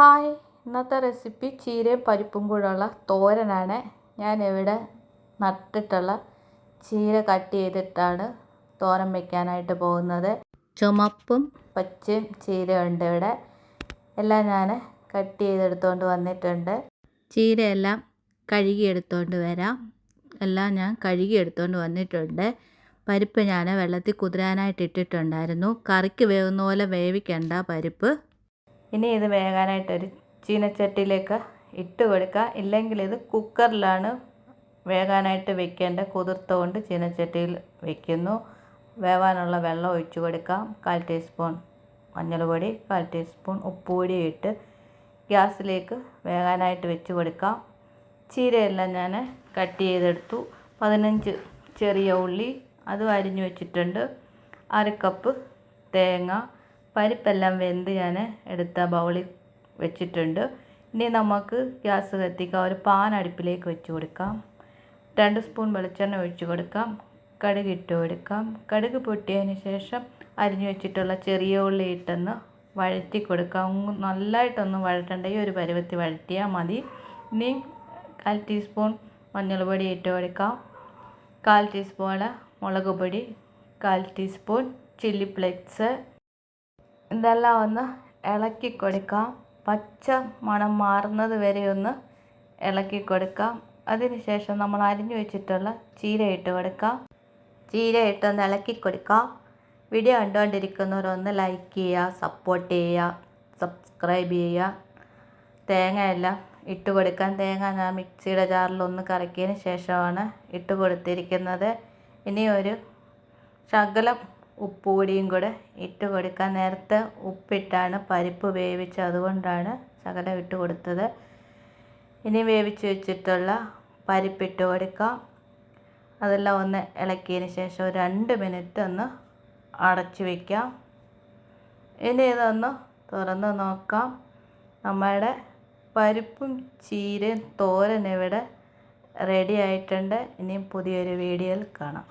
Hi ഇന്നത്തെ recipe ചീരയും പരിപ്പും കൂടെയുള്ള തോരനാണ്. ഞാൻ ഞാനിവിടെ നട്ടിട്ടുള്ള ചീര കട്ട് ചെയ്തിട്ടാണ് തോരൻ വെക്കാനായിട്ട് പോകുന്നത്. ചുമപ്പും പച്ചയും ചീരയുണ്ട് ഇവിടെ. എല്ലാം ഞാൻ കട്ട് ചെയ്തെടുത്തുകൊണ്ട് വന്നിട്ടുണ്ട്. ചീരയെല്ലാം കഴുകി എടുത്തുകൊണ്ട് വരാം. എല്ലാം ഞാൻ കഴുകി എടുത്തുകൊണ്ട് വന്നിട്ടുണ്ട്. പരിപ്പ് ഞാൻ വെള്ളത്തിൽ കുതിരാനായിട്ട് ഇട്ടിട്ടുണ്ടായിരുന്നു കറിക്ക് വേവുന്ന പോലെ വേവിക്കണ്ട പരിപ്പ്. ഇനി ഇത് വേകാനായിട്ട് ഒരു ചീനച്ചട്ടിയിലേക്ക് ഇട്ട് കൊടുക്കുക. ഇല്ലെങ്കിൽ ഇത് കുക്കറിലാണ് വേകാനായിട്ട് വെക്കേണ്ട കുതിർത്തുകൊണ്ട് ചീനച്ചട്ടിയിൽ വെക്കുന്നു. വേവാനുള്ള വെള്ളം ഒഴിച്ച് കൊടുക്കാം കാൽ ടീസ്പൂൺ മഞ്ഞൾപ്പൊടി കാൽ ടീസ്പൂൺ ഉപ്പുപൊടി ഇട്ട് ഗ്യാസിലേക്ക് വേകാനായിട്ട് വെച്ച് കൊടുക്കാം ചീരയെല്ലാം ഞാൻ കട്ട് ചെയ്തെടുത്തു. പതിനഞ്ച് ചെറിയ ഉള്ളി അതും അരിഞ്ഞു വെച്ചിട്ടുണ്ട്. അര കപ്പ് തേങ്ങ പരിപ്പെല്ലാം വെന്ത് ഞാൻ എടുത്ത ബൗളിൽ വെച്ചിട്ടുണ്ട്. ഇനി നമുക്ക് ഗ്യാസ് കത്തിക്കാം ഒരു പാൻ അടുപ്പിലേക്ക് വെച്ച് കൊടുക്കാം. രണ്ട് സ്പൂൺ വെളിച്ചെണ്ണ ഒഴിച്ചു കൊടുക്കാം. കടുക് ഇട്ട് കൊടുക്കാം. കടുക് പൊട്ടിയതിന് ശേഷം അരിഞ്ഞു വെച്ചിട്ടുള്ള ചെറിയ ഉള്ളി ഇട്ടൊന്ന് വഴറ്റി കൊടുക്കാം. നല്ലതായിട്ടൊന്ന് വഴറ്റണ്ട ഈ ഒരു പരുവത്തി വഴറ്റിയാൽ മതി. ഇനി കാൽ ടീസ്പൂൺ മഞ്ഞൾപ്പൊടി ഇട്ട് കൊടുക്കാം. കാൽ ടീസ്പൂൺ മുളക് പൊടി കാൽ ടീസ്പൂൺ ചില്ലി ഫ്ലേക്സ് ഇതെല്ലാം ഒന്ന് ഇളക്കി കൊടുക്കാം. പച്ച മണം മാറുന്നത് വരെ ഒന്ന് ഇളക്കി കൊടുക്കാം. അതിനുശേഷം നമ്മൾ അരിഞ്ഞു വെച്ചിട്ടുള്ള ചീര ഇട്ട് കൊടുക്കാം. ചീര ഇട്ടൊന്ന് ഇളക്കി കൊടുക്കാം. വീഡിയോ കണ്ടുകൊണ്ടിരിക്കുന്നവരൊന്ന് ലൈക്ക് ചെയ്യുക സപ്പോർട്ട് ചെയ്യുക സബ്സ്ക്രൈബ് ചെയ്യുക. തേങ്ങയെല്ലാം ഇട്ട് കൊടുക്കാൻ തേങ്ങ ഞാൻ മിക്സിയുടെ ജാറിലൊന്ന് കറക്കിയതിന് ശേഷമാണ് ഇട്ട് കൊടുത്തിരിക്കുന്നത്. ഇനി ഒരു ശകലം ഉപ്പുപൊടിയും കൂടെ ഇട്ട് കൊടുക്കാൻ നേരത്തെ ഉപ്പിട്ടാണ് പരിപ്പ് വേവിച്ചത്. അതുകൊണ്ടാണ് ശകലം ഇട്ട് കൊടുത്തത്. ഇനി വേവിച്ച് വെച്ചിട്ടുള്ള പരിപ്പിട്ട് കൊടുക്കാം. അതെല്ലാം ഒന്ന് ഇളക്കിയതിന് ശേഷം രണ്ട് മിനിറ്റ് ഒന്ന് അടച്ചു വയ്ക്കാം ഇനി ഇതൊന്ന് തുറന്ന് നോക്കാം. നമ്മുടെ പരിപ്പും ചീരയും തോരൻ ഇവിടെ റെഡി ആയിട്ടുണ്ട്. ഇനിയും പുതിയൊരു വീഡിയോയിൽ കാണാം.